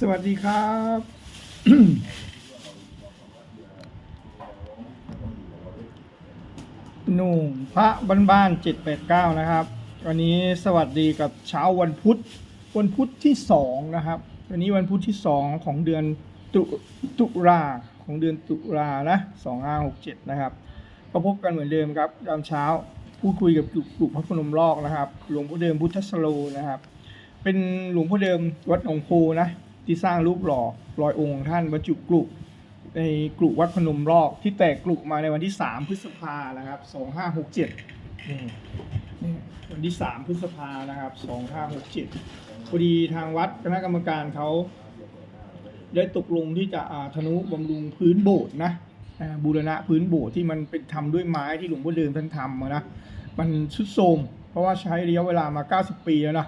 สวัสดีครับ หนุ่มพระบ้านๆเจ็ดแปดเก้านะครับ วันนี้สวัสดีกับเช้าวันพุธ วันพุธที่สองนะครับ วันนี้วันพุธที่สองของเดือนตุตุลาของเดือนตุลานะสองห้าหกเจ็ดนะครับก็พบกันเหมือนเดิมครับยามเช้าพูดคุยกับกลุ่มกลุ่มพระพนมลอกนะครับ หลวงพ่อเดิมพุทธสโลนะครับ เป็นหลวงพ่อเดิมวัดหนองโพนะ ที่สร้างรูปหล่อรอยองค์ของท่านบรรจุกรุในกรุวัดพนมรอกที่แตกกรุมาในวันที่ 3 พฤษภานะครับ 2567นี่นี่วันที่ 3 พฤษภานะครับ 2567พอดีทางวัดคณะกรรมการเขาได้ตกลงที่จะอาธนุบำรุงพื้นโบสถ์นะบูรณะพื้นโบสถ์ที่มันเป็นทำด้วยไม้ที่หลวงพ่อเดิมท่านทำนะมันชุดโทมเพราะว่าใช้ระยะเวลามา 90 ปีแล้วนะ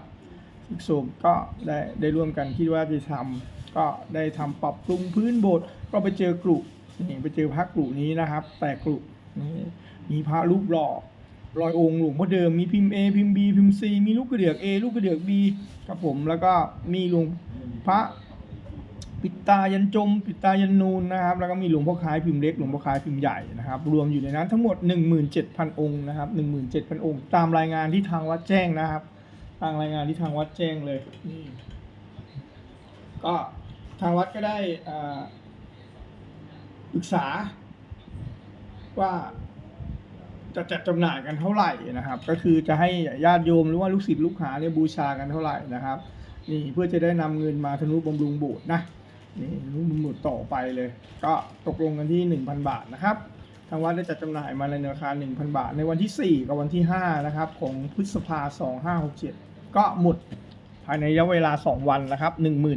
อีกส่วนก็ได้ได้ร่วมกันคิดว่าจะทำก็ได้ทำปรับปรุงพื้นโบสถ์ก็ไปเจอกลุ่นี่ไปเจอพระกลุ่นี้นะครับ แต่กลุ่นี่มีพระรูปหล่อรอยองค์หลวงพ่อเดิมมีพิมพ์ A พิมพ์ B พิมพ์ C มีลูกกระเดือก A ลูกกระเดือก B ครับผมแล้วก็มีหลวงพระปิดตายันจม ปิดตายันนูนนะครับ แล้วก็มีหลวงพ่อคล้ายพิมพ์เล็กหลวงพ่อคล้ายพิมพ์ใหญ่นะครับ รวมอยู่ในนั้นทั้งหมด 17,000 องค์นะครับ17,000 องค์ ตามรายงานที่ทางวัดแจ้งนะครับ ทางรายงานที่ทางวัดแจ้งเลยนี่ก็ทางวัดก็ได้อ่าปรึกษา ว่าจะจัดจำหน่ายกันเท่าไหร่นะครับ ก็คือจะให้ญาติโยมหรือว่าลูกศิษย์ลูกหาเนี่ยบูชากันเท่าไหร่นะครับ นี่เพื่อจะได้นำเงินมาทนุบำรุงโบสถ์นะนี่ทนุบำรุงโบสถ์ต่อไปเลย ก็ตกลงกันที่ 1,000 บาทนะครับทางวัดได้จัดจำหน่ายมาในราคา 1,000 บาท ในวันที่ 4 กับวันที่ 5 นะครับ ของพฤษภา 2567 ก็หมดภายในระยะเวลา 2 วันนะครับ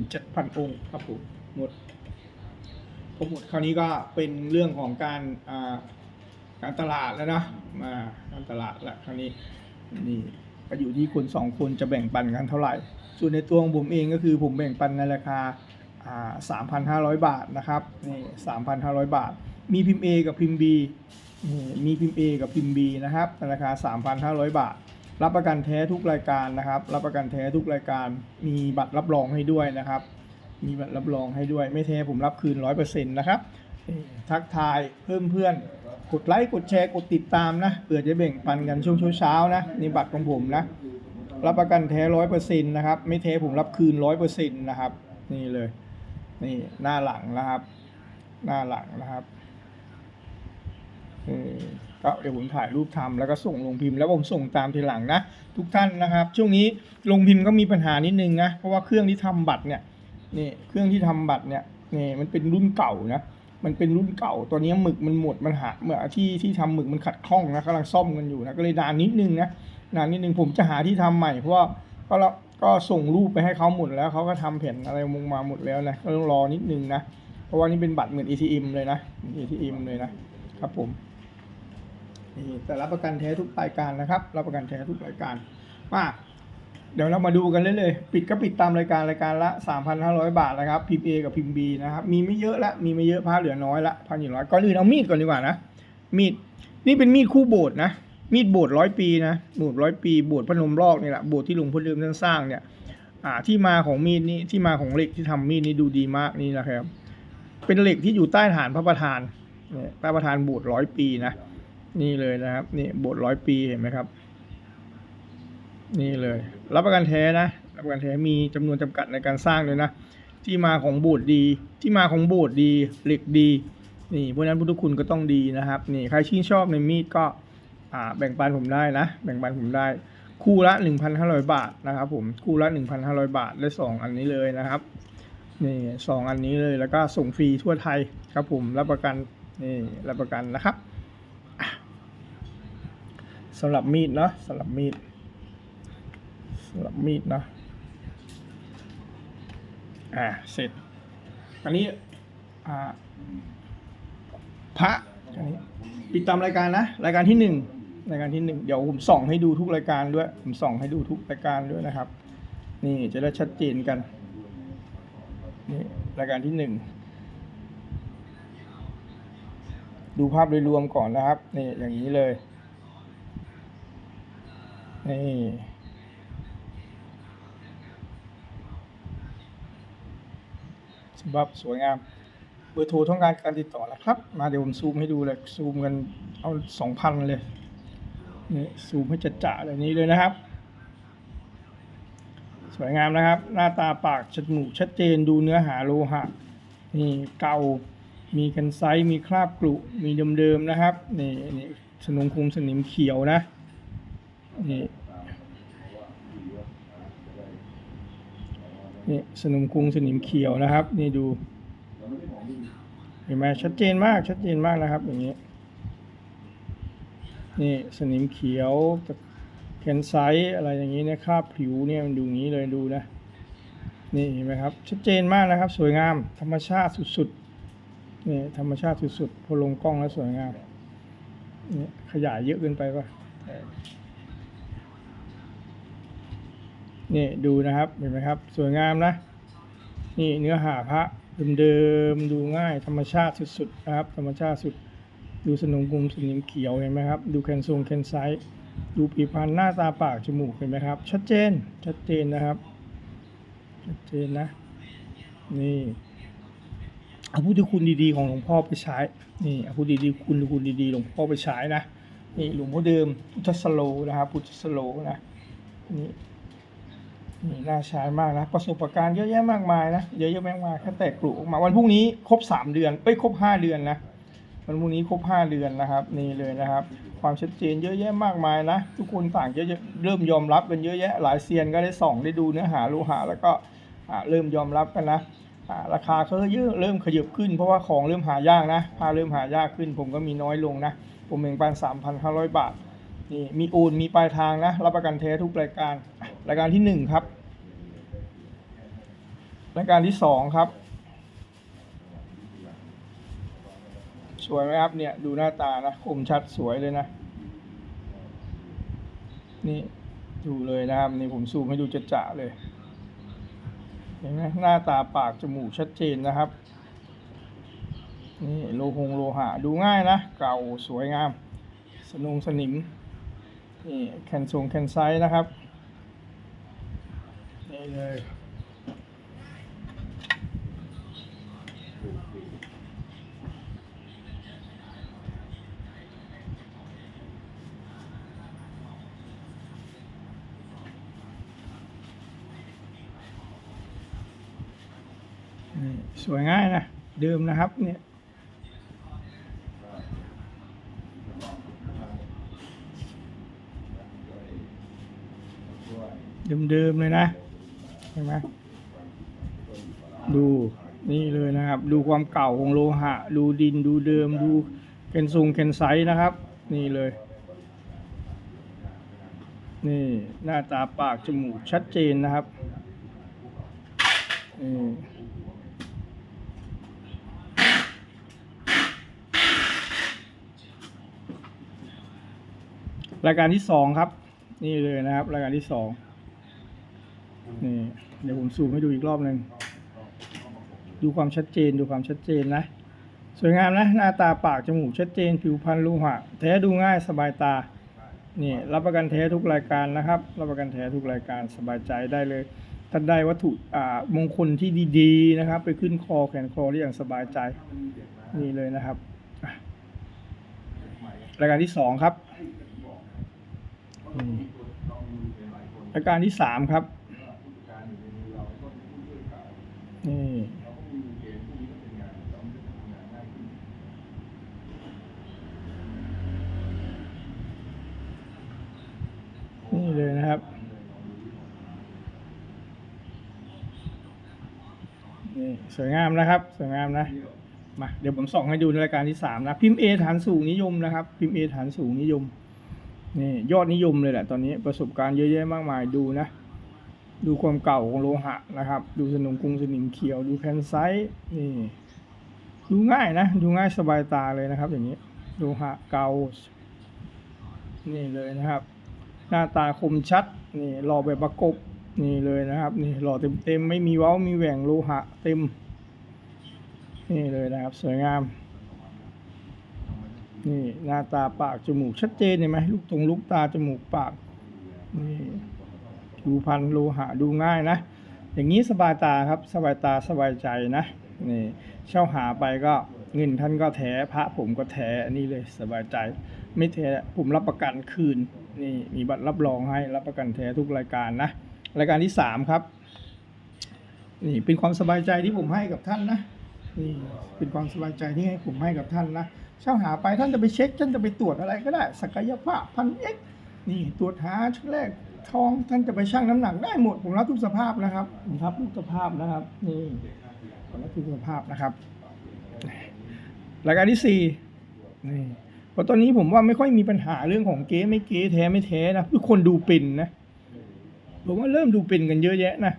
17,000 องค์ครับผมหมดพอหมดคราวนี้ก็เป็นเรื่องของการอ่าการตลาดแล้วนะมาการตลาดแล้วคราวนี้นี่ก็อยู่ที่คนสองคนจะแบ่งปันกันเท่าไหร่ ส่วนในตัวของผมเองก็คือผมแบ่งปันในราคาอ่า3,500 บาทนะครับนี่3,500 บาท มีพิมพ์ A กับพิมพ์บีมีพิมพ์ A กับพิมพ์ B นะครับในราคา 3,500 บาท รับประกันแท้ทุกรายการนะครับ รับประกันแท้ทุกรายการ มีบัตรรับรองให้ด้วยนะครับ มีบัตรรับรองให้ด้วย ไม่แท้ผมรับคืน100%นต์นะครับทักทายเพิ่มเพื่อนกดไลค์กดแชร์กดติดตามนะเผื่อจะแบ่งปันกันช่วงเช้าๆนะนี่บัตรของผมนะรับประกันแท้ร้อยเปอร์เซ็นต์นะครับ ไม่แท้ผมรับคืนร้อยเปอร์เซ็นต์นะครับ นี่เลย นี่หน้าหลังนะครับ หน้าหลังนะครับ ก็เดี๋ยวผมถ่ายรูปทำแล้วก็ส่งลงพิมพ์แล้วผมส่งตามทีหลังนะ ทุกท่านนะครับ ช่วงนี้ลงพิมพ์ก็มีปัญหานิดนึงนะเพราะว่าเครื่องที่ทำบัตรเนี่ยนี่เครื่องที่ทำบัตรเนี่ยนี่มันเป็นรุ่นเก่านะมันเป็นรุ่นเก่าตัวนี้หมึกมันหมดมันหาเมื่อที่ที่ทำหมึกมันขัดข้องนะกำลังซ่อมกันอยู่นะก็เลยนานนิดนึงนะนานนิดนึงผมจะหาที่ทำใหม่เพราะว่าก็แล้วก็ส่งรูปไปให้เขาหมดแล้วเขาก็ทำแผ่นอะไรมงมาหมดแล้วนะก็ต้องรอนิดนึงนะเพราะว่านี่เป็นบัตรเหมือน ATM เลยนะ ATM เลยนะครับผม นี่แต่รับประกันแท้ทุกรายการนะครับรับประกันแท้ทุกรายการมาเดี๋ยวเรามาดูกันเลยเลยๆปิดก็ปิดตามรายการรายการละ 3,500 บาทนะครับพิมพ์ A กับพิมพ์ B นะครับมีไม่เยอะละมีไม่เยอะผ้าเหลือน้อยละพันอยู่ร้อยก่อนอื่นเอามีดก่อนดีกว่านะมีดนี่เป็นมีดคู่โบสนะมีดโบสถ์ร้อยปีนะโบสถ์ร้อยปีโบสถ์พนมรอกนี่แหละโบสถ์ที่หลวงพ่อเดิมท่านสร้างเนี่ยอ่าที่มาของมีดนี่ที่มาของเหล็กที่ทำมีดนี่ดูดีมากนี่นะครับ เป็นเหล็กที่อยู่ใต้ฐานพระประธานเนี่ยพระประธานโบสถ์ร้อยปีนะ นี่เลยนะครับ นี่โบสถ์ร้อยปีเห็นไหมครับ นี่เลย รับประกันแท้นะ รับประกันแท้มีจำนวนจำกัดในการสร้างเลยนะ ที่มาของโบสถ์ดี ที่มาของโบสถ์ดี เหล็กดี นี่เพราะฉะนั้นพุทธคุณก็ต้องดีนะครับ นี่ใครชื่นชอบในมีดก็อ่าแบ่งปันผมได้นะ แบ่งปันผมได้ คู่ละ 1,500 บาทนะครับ ผม คู่ละ 1,500 บาทได้สองอันนี้เลยนะครับนี่สองอันนี้เลยแล้วก็ส่งฟรีทั่วไทยครับผมรับประกันนี่รับประกันนะครับ สำหรับมีดเนาะสำหรับมีดสำหรับมีดเนาะอ่าเสร็จ อันนี้อ่าพระอันนี้ปิดตามรายการนะ รายการที่หนึ่งรายการที่หนึ่งเดี๋ยวผมส่องให้ดูทุกรายการด้วย ผมส่องให้ดูทุกรายการด้วยนะครับ นี่จะได้ชัดเจนกันนี่รายการที่หนึ่งดูภาพโดยรวมก่อนนะครับนี่อย่างนี้เลย นี่สำหรับสวยงาม เบอร์โทรต้องการการติดต่อนะครับ มาเดี๋ยวผมซูมให้ดูเลย ซูมกันเอาสองพันเลยนี่ซูมให้จัดจ่าเลยนี้เลยนะครับ สวยงามนะครับ หน้าตาปากจมูกชัดเจนดูเนื้อหาโลหะ นี่เก่ามีกันไซส์มีคราบกรุมีเดิมๆนะครับ นี่นี่สนุงคุมสนิมเขียวนะนี่ นี่สนุมคุงสนิมเขียวนะครับ นี่ดู เห็นไหมชัดเจนมากชัดเจนมากนะครับ อย่างนี้ นี่สนิมเขียวแคนไซส์อะไรอย่างนี้เนี่ยคราบผิวเนี่ยมันดูงี้เลยดูนะนี่เห็นไหมครับชัดเจนมากนะครับ สวยงาม ธรรมชาติสุดๆนี่ธรรมชาติสุดๆพอลงกล้องแล้วสวยงามนี่ขยายเยอะเกินไปปะ นี่ดูนะครับเห็นไหมครับ สวยงามนะ นี่เนื้อหาพระเดิมๆดูง่ายธรรมชาติสุดๆนะครับ ธรรมชาติสุด ดูสนมกลุ่มสนิมเขียวเห็นไหมครับดูแคนทรงแคนไซส์ดูผิวพรรณหน้าตาปากจมูกเห็นไหมครับ ชัดเจนชัดเจนนะครับ ชัดเจนนะ นี่เอาพุทธคุณดีๆของหลวงพ่อไปใช้นี่เอาพุทธดีๆคุณคุณดีๆหลวงพ่อไปใช้นะนี่หลวงพ่อเดิมพุทธสโลนะครับพุทธสโลนะนี่ นี่น่าใช้มากนะ ประสบการณ์เยอะแยะมากมายนะเยอะแยะมากมายแค่แตกกลุ่ออกมาวันพรุ่งนี้ครบสามเดือนเอ้ยครบห้าเดือนนะวันพรุ่งนี้ครบห้าเดือนนะครับ นี่เลยนะครับ ความชัดเจนเยอะแยะมากมายนะ ทุกคนต่างจะเริ่มยอมรับกันเยอะแยะหลายเซียนก็ได้ส่องได้ดูเนื้อหาโลหะแล้วก็เริ่มยอมรับกันนะราคาก็เยอะเริ่มขยับขึ้นเพราะว่าของเริ่มหายากนะผ้าเริ่มหายากขึ้น ผมก็มีน้อยลงนะผมเองปันสามพันห้าร้อยบาทนี่มีโอนมีปลายทางนะรับประกันแท้ทุกรายการ รายการที่หนึ่งครับ รายการที่สองครับ สวยไหมครับเนี่ยดูหน้าตานะคมชัดสวยเลยนะ นี่ดูเลยนะครับนี่ผมซูมให้ดูจะจะเลย เห็นไหมหน้าตาปากจมูกชัดเจนนะครับนี่โลหงโลหะดูง่ายนะ เก่าสวยงาม สนุงสนิมนี่แคนทรงแคนไซส์นะครับ นี่เลยนี่สวยง่ายนะเดิมนะครับเนี่ยเดิมๆเลยนะเห็นไหมดูนี่เลยนะครับ ดูความเก่าของโลหะ ดูดินดูเดิมดูเคนซุงเคนไซนะครับ นี่เลย นี่หน้าตาปากจมูกชัดเจนนะครับนี่รายการที่สองครับ นี่เลยนะครับ รายการที่สองนี่ เดี๋ยวผมซูมให้ดูอีกรอบหนึ่งดูความชัดเจนดูความชัดเจนนะ สวยงามนะ หน้าตาปากจมูกชัดเจน ผิวพรรณลูหะแท้ดูง่ายสบายตานี่รับประกันแท้ทุกรายการนะครับ รับประกันแท้ทุกรายการสบายใจได้เลยท่านได้วัตถุอ่ามงคลที่ดีๆนะครับ ไปขึ้นคอแขนคอได้อย่างสบายใจนี่เลยนะครับ รายการที่สองครับ รายการที่สามครับ นี่นี่เลยนะครับ นี่สวยงามนะครับ สวยงามนะ มา เดี๋ยวผมส่องให้ดูในรายการที่สามนะ พิมพ์ A ฐานสูงนิยมนะครับ พิมพ์ A ฐานสูงนิยม นี่ยอดนิยมเลยแหละตอนนี้ประสบการณ์เยอะแยะมากมายดูนะ ดูความเก่าของโลหะนะครับ ดูสนมกรุงสนิมเขียว ดูแคนไซต์นี่ดูง่ายนะ ดูง่ายสบายตาเลยนะครับ อย่างนี้โลหะเก่านี่เลยนะครับ หน้าตาคมชัดนี่หล่อแบบประกบนี่เลยนะครับ นี่หล่อเต็มเต็มๆไม่มีเว้ามีแหว่งโลหะเต็ม นี่เลยนะครับ สวยงาม นี่หน้าตาปากจมูกชัดเจนเห็นไหมลูกตรงลูกตาจมูกปากนี่ ผิวพรรณโลหะดูง่ายนะ อย่างนี้สบายตาครับสบายตาสบายใจนะนี่เช่าหาไปก็เงินท่านก็แท้พระผมก็แท้อันนี้เลยสบายใจ ไม่แท้ผมรับประกันคืนนี่มีบัตรรับรองให้รับประกันแท้ทุกรายการนะ รายการที่สามครับนี่เป็นความสบายใจที่ผมให้กับท่านนะนี่เป็นความสบายใจที่ให้ผมให้กับท่านนะเช่าหาไปท่านจะไปเช็คท่านจะไปตรวจอะไรก็ได้ ศักยภาพพันเอ็กนี่ตรวจหาชุดแรก ทองท่านจะไปชั่งน้ำหนักได้หมดผมรับทุกสภาพนะครับผมรับทุกสภาพนะครับนี่ผมรับทุกสภาพนะครับรายการที่สี่นี่เพราะตอนนี้ผมว่าไม่ค่อยมีปัญหาเรื่องของเก๊ไม่เก๊แท้ไม่แท้นะทุกคนดูเป็นนะผมว่าเริ่มดูเป็นกันเยอะแยะนะ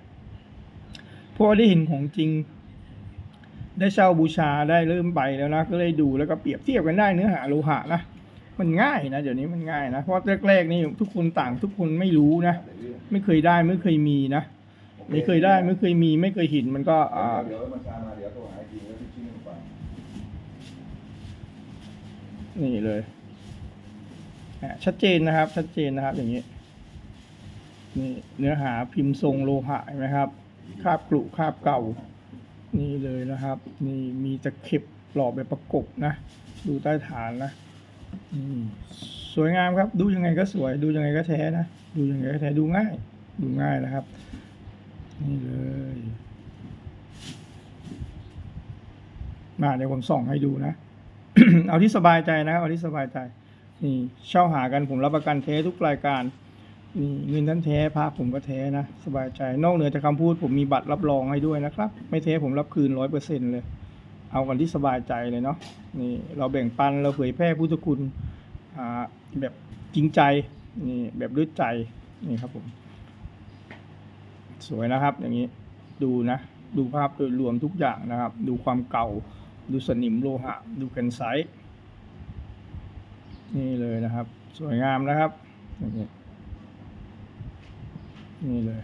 เพราะว่าได้เห็นของจริง ได้เช่าบูชาได้เริ่มไปแล้วนะก็เลยดูแล้วก็เปรียบเทียบกันได้เนื้อหาโลหะนะ มันง่ายนะเดี๋ยวนี้มันง่ายนะเพราะแรกๆนี่ทุกคนต่างทุกคนไม่รู้นะไม่เคยได้ไม่เคยมีนะไม่เคยได้ไม่เคยมีไม่เคยเห็นมันก็อ่าเดี๋ยวมันชามาเดี๋ยวโทรหาจริงแล้วพี่ชิ้นหนึ่งฟังนี่เลยชัดเจนนะครับ ชัดเจนนะครับ อย่างนี้นี่เนื้อหาพิมพ์ทรงโลหะเห็นไหมครับคาบกรุคาบเก่า นี่เลยนะครับ นี่มีตะเข็บหล่อแบบประกบนะ ดูใต้ฐานนะ สวยงามครับ ดูยังไงก็สวย ดูยังไงก็แท้นะ ดูยังไงก็แท้ ดูง่าย ดูง่ายนะครับ นี่เลย มาเดี๋ยวผมส่องให้ดูนะ เอาที่สบายใจนะ เอาที่สบายใจ นี่เช่าหากันผมรับประกันเททุกรายการนี่เงินท่านแท้พระผมก็แท้นะ สบายใจ นอกเหนือจากคำพูดผมมีบัตรรับรองให้ด้วยนะครับ ไม่แท้ผมรับคืนร้อยเปอร์เซ็นเลย เอากันที่สบายใจเลยเนาะนี่เราแบ่งปันเราเผยแพร่พุทธคุณอ่าแบบจริงใจนี่แบบด้วยใจนี่ครับผมสวยนะครับ อย่างนี้ดูนะ ดูภาพโดยรวมทุกอย่างนะครับ ดูความเก่า ดูสนิมโลหะ ดูแกนไซต์นี่เลยนะครับ สวยงามนะครับอย่างนี้นี่เลย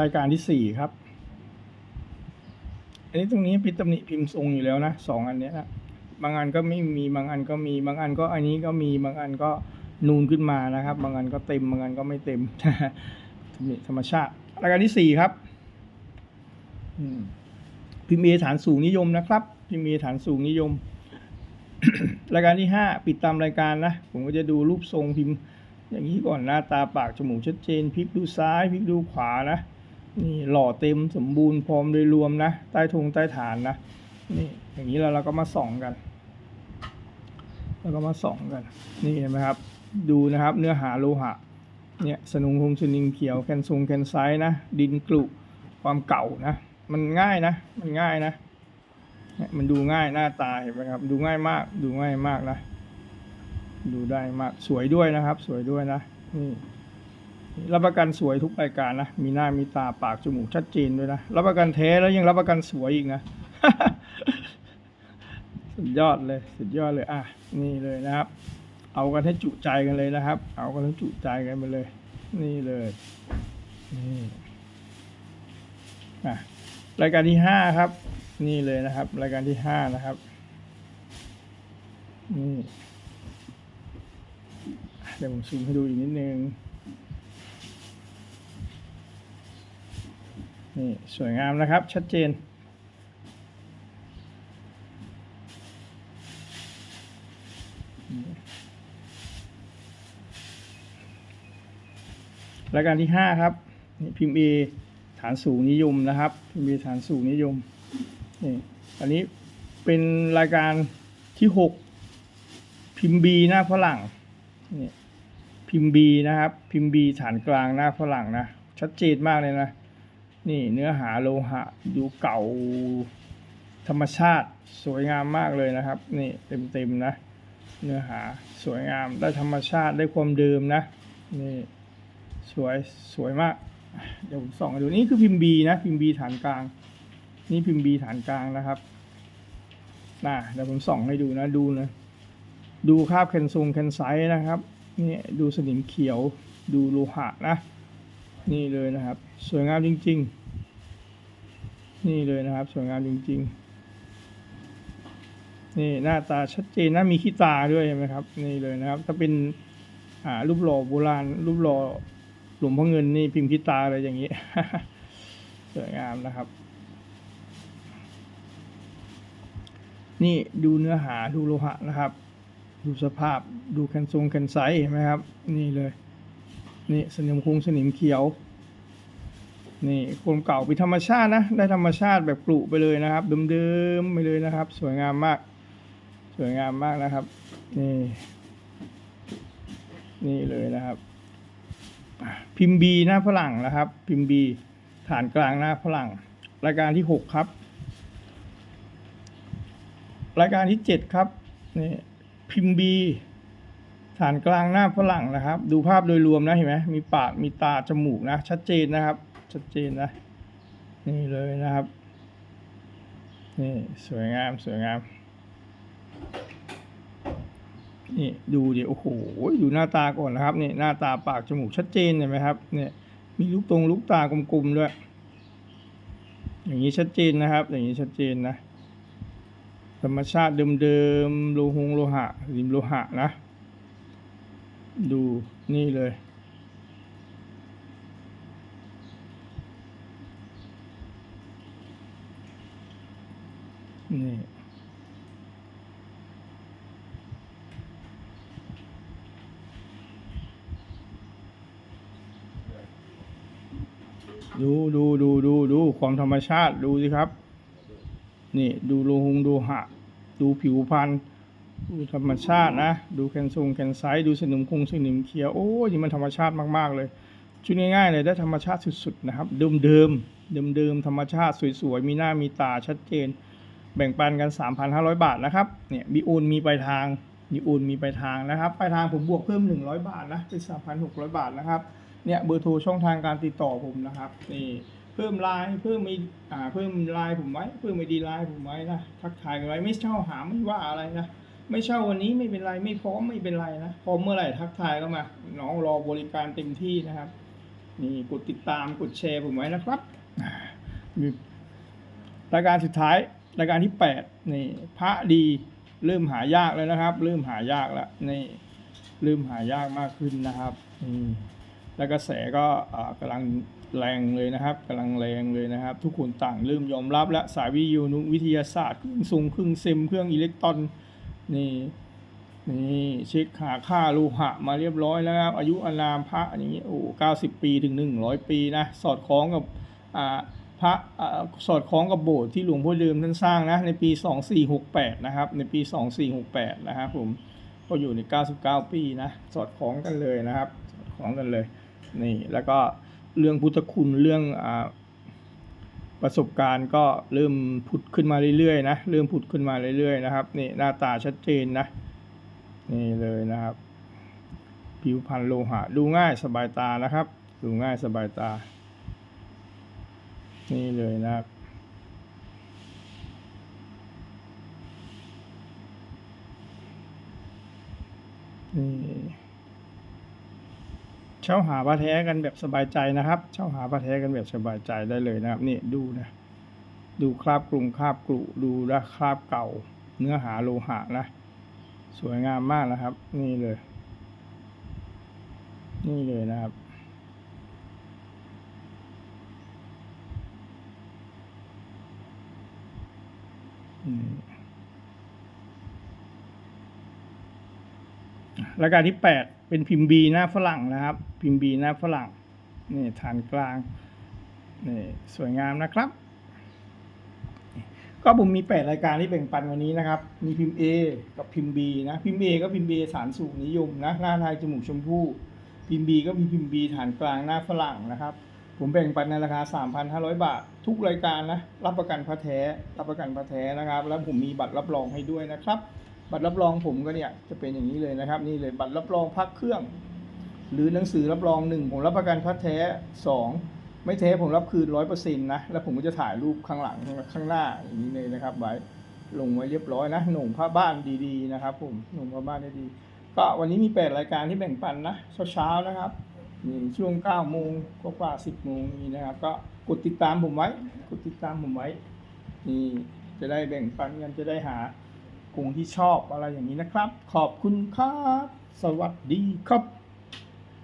รายการที่สี่ครับ อันนี้ตรงนี้พิตำหนิพิมพ์ทรงอยู่แล้วนะสองอันเนี้ยนะบางอันก็ไม่มีบางอันก็มีบางอันก็อันนี้ก็มีบางอันก็นูนขึ้นมานะครับ บางอันก็เต็มบางอันก็ไม่เต็มตำหนิธรรมชาติ รายการที่สี่ครับพิมพ์เอฐานสูงนิยมนะครับ พิมพ์เอฐานสูงนิยม รายการที่ห้าปิดตามรายการนะ ผมก็จะดูรูปทรงพิมพ์ อย่างนี้ก่อนหน้าตาปากจมูกชัดเจนพลิกดูซ้ายพลิกดูขวานะนี่หล่อเต็มสมบูรณ์พร้อมโดยรวมนะ ใต้ทงใต้ฐานนะนี่อย่างนี้แล้วเราก็มาส่องกัน แล้วก็มาส่องกัน นี่เห็นไหมครับ ดูนะครับเนื้อหาโลหะเนี่ยสนุงคงสนิงเขียวแคนทรงแคนไซนะ ดินกลุความเก่านะ มันง่ายนะ มันง่ายนะเนี่ยมันดูง่ายหน้าตาเห็นไหมครับ ดูง่ายมากดูง่ายมากนะ ดูได้มากสวยด้วยนะครับ สวยด้วยนะนี่รับประกันสวยทุกรายการนะมีหน้ามีตาปากจมูกชัดเจนด้วยนะรับประกันแท้แล้วยังรับประกันสวยอีกนะสุดยอดเลยสุดยอดเลยอะนี่เลยนะครับ เอากันให้จุใจกันเลยนะครับ เอากันให้จุใจกันไปเลย นี่เลยนี่อะรายการที่ห้าครับ นี่เลยนะครับ รายการที่ห้านะครับนี่ เดี๋ยวผมซูมให้ดูอีกนิดนึง นี่ สวยงามนะครับ ชัดเจน รายการที่ห้าครับ นี่พิมพ์ A ฐานสูงนิยมนะครับ พิมพ์ A ฐานสูงนิยม นี่อันนี้เป็นรายการที่หกพิมพ์ B หน้าฝรั่งนี่ พิมพ์ B นะครับ พิมพ์ B ฐานกลางหน้าฝรั่งนะ ชัดเจนมากเลยนะ นี่เนื้อหาโลหะดูเก่า ธรรมชาติสวยงามมากเลยนะครับ นี่เต็มๆนะ เนื้อหาสวยงามได้ธรรมชาติได้ความเดิมนะ นี่สวยสวยมาก เดี๋ยวผมส่องให้ดูนี่คือพิมพ์ B นะพิมพ์ B ฐานกลาง นี่พิมพ์ B ฐานกลางนะครับน่ะเดี๋ยวผมส่องให้ดูนะดูนะดูคราบแคนทรงแคนไซส์นะครับ นี่ดูสนิมเขียวดูโลหะนะ นี่เลยนะครับ สวยงามจริง ๆ นี่เลยนะครับ สวยงามจริง ๆ นี่หน้าตาชัดเจนนะมีขี้ตาด้วยเห็นไหมครับ นี่เลยนะครับ ถ้าเป็นอ่ารูปหล่อโบราณ รูปหล่อโลลวงพ่อเงินนี่พิมพ์พิตาอะไรอย่างนี้ สวยงามนะครับ นี่ดูเนื้อหาดูโลหะนะครับ ดูสภาพดูแคนทรงแคนไซส์เห็นไหมครับ นี่เลย นี่สนิมคงสนิมเขียว นี่โคมเก่าเป็นธรรมชาตินะ ได้ธรรมชาติแบบกรุไปเลยนะครับเดิมๆไปเลยนะครับ สวยงามมาก สวยงามมากนะครับ นี่ นี่เลยนะครับ พิมพ์บีหน้าฝรั่งนะครับ พิมพ์บีฐานกลางหน้าฝรั่ง รายการที่หกครับ รายการที่เจ็ดครับนี่ พิมพ์บีฐานกลางหน้าฝรั่งนะครับ ดูภาพโดยรวมนะเห็นไหมมีปากมีตาจมูกนะ ชัดเจนนะครับ ชัดเจนนะ นี่เลยนะครับ นี่สวยงามสวยงามนี่ดูดิโอ้โหดูหน้าตาก่อนนะครับนี่หน้าตาปากจมูกชัดเจนเห็นไหมครับเนี่ยมีลูกตรงลูกตากลมๆด้วย อย่างนี้ชัดเจนนะครับ อย่างนี้ชัดเจนนะ ธรรมชาติเดิมๆโลหงโลหะริมโลหะนะ ดูนี่เลย นี่ดูดูดูดูดูความธรรมชาติดูสิครับ นี่ดูโลหงโลหะ ดูผิวพรรณดูธรรมชาตินะ ดูแคนทรงแคนไซดูสนิมคงสนิมเขียวโอ้ยนี่มันธรรมชาติมากๆเลยชุดง่ายๆเลยได้ธรรมชาติสุดๆนะครับ เดิมเดิมเดิมเดิมๆธรรมชาติสวยๆ มีหน้ามีตาชัดเจน แบ่งปันกัน 3,500 บาทนะครับเนี่ยมีโอนมีปลายทางมีโอนมีปลายทางนะครับปลายทางผมบวกเพิ่ม 100 บาทนะเป็น3,600 บาทนะครับเนี่ยเบอร์โทรช่องทางการติดต่อผมนะครับนี่ เพิ่มไลน์เพิ่มมีอ่าเพิ่มไลน์ผมไว้ เพิ่มไอดีไลน์ผมไว้นะทักทายกันไว้ไม่เช่าหาไม่ว่าอะไรนะไม่เช่าวันนี้ไม่เป็นไรไม่พร้อมไม่เป็นไรนะพร้อมเมื่อไหร่ทักทายก็มาน้องรอบริการเต็มที่นะครับ นี่กดติดตามกดแชร์ผมไว้นะครับมีรายการสุดท้ายรายการที่8นี่พระดีเริ่มหายากแล้วนะครับ เริ่มหายากแล้วนี่เริ่มหายากมากขึ้นนะครับนี่แล้วกระแสก็อ่ากำลัง แรงเลยนะครับกำลังแรงเลยนะครับ ทุกคนต่างเริ่มยอมรับและสายวิทยุนุวิทยาศาสตร์เครื่องทรงเครื่องเซมเครื่องอิเล็กตรอนนี่นี่เช็คหาค่าโลหะมาเรียบร้อยแล้วครับอายุอานามพระอย่างนี้โอ้เก้าสิบปีถึงหนึ่งร้อยปีนะสอดคล้องกับอ่าพระสอดคล้องกับโบสถ์ที่หลวงพ่อเดิมท่านสร้างนะในปี 2468 นะครับ ในปี 2468 นะครับผมก็อยู่ใน 99 ปีนะ สอดคล้องกันเลยนะครับ สอดคล้องกันเลย นี่ แล้วก็ เรื่องพุทธคุณเรื่องอประสบการณ์ก็เริ่มผุดขึ้นมาเรื่อยๆนะเริ่มผุดขึ้นมาเรื่อยๆนะครับนี่หน้าตาชัดเจนนะนี่เลยนะครับ ผิวพรรณโลหะ ดูง่ายสบายตานะครับ ดูง่ายสบายตา นี่เลยนะครับนี่ เช่าหาปลาแท้กันแบบสบายใจนะครับ เช่าหาปลาแท้กันแบบสบายใจได้เลยนะครับ นี่ดูนะ ดูคราบกรุ่งคราบกรุดูนะคราบเก่า เนื้อหาโลหะนะ สวยงามมากนะครับ นี่เลย นี่เลยนะครับรายการที่แปด เป็นพิมพ์บีหน้าฝรั่งนะครับ พิมพ์บีหน้าฝรั่งนี่ฐานกลางนี่สวยงามนะครับ ก็ผมมีแปดรายการที่แบ่งปันวันนี้นะครับ มีพิมพ์ A กับพิมพ์ B นะพิมพ์ A ก็พิมพ์ B สารสูงนิยมนะหน้าทายจมูกชมพู่พิมพ์ B ก็มีพิมพ์ B ฐานกลางหน้าฝรั่งนะครับ ผมแบ่งปันในราคา 3,500 บาท ทุกรายการนะรับประกันพระแท้รับประกันพระแท้นะครับ แล้วผมมีบัตรรับรองให้ด้วยนะครับ บัตรรับรองผมก็เนี่ยจะเป็นอย่างนี้เลยนะครับ นี่เลยบัตรรับรองพักเครื่อง หรือหนังสือรับรองหนึ่งผมรับประกันพระแท้สองไม่แท้ผมรับคืนร้อยเปอร์เซ็นต์นะแล้วผมก็จะถ่ายรูปข้างหลังข้างหน้าอย่างนี้เลยนะครับไว้ลงไว้เรียบร้อยนะหนุ่มผ้าบ้านดีๆนะครับ ผมหนุ่มผ้าบ้านได้ดีก็วันนี้มีแปดรายการที่แบ่งปันนะเช้าๆนะครับนี่ช่วงเก้าโมงกว่าสิบโมงนี้นะครับก็กดติดตามผมไว้ กดติดตามผมไว้นี่จะได้แบ่งปันกันจะได้หา กลุ่มที่ชอบอะไรอย่างนี้นะครับ ขอบคุณครับ สวัสดีครับ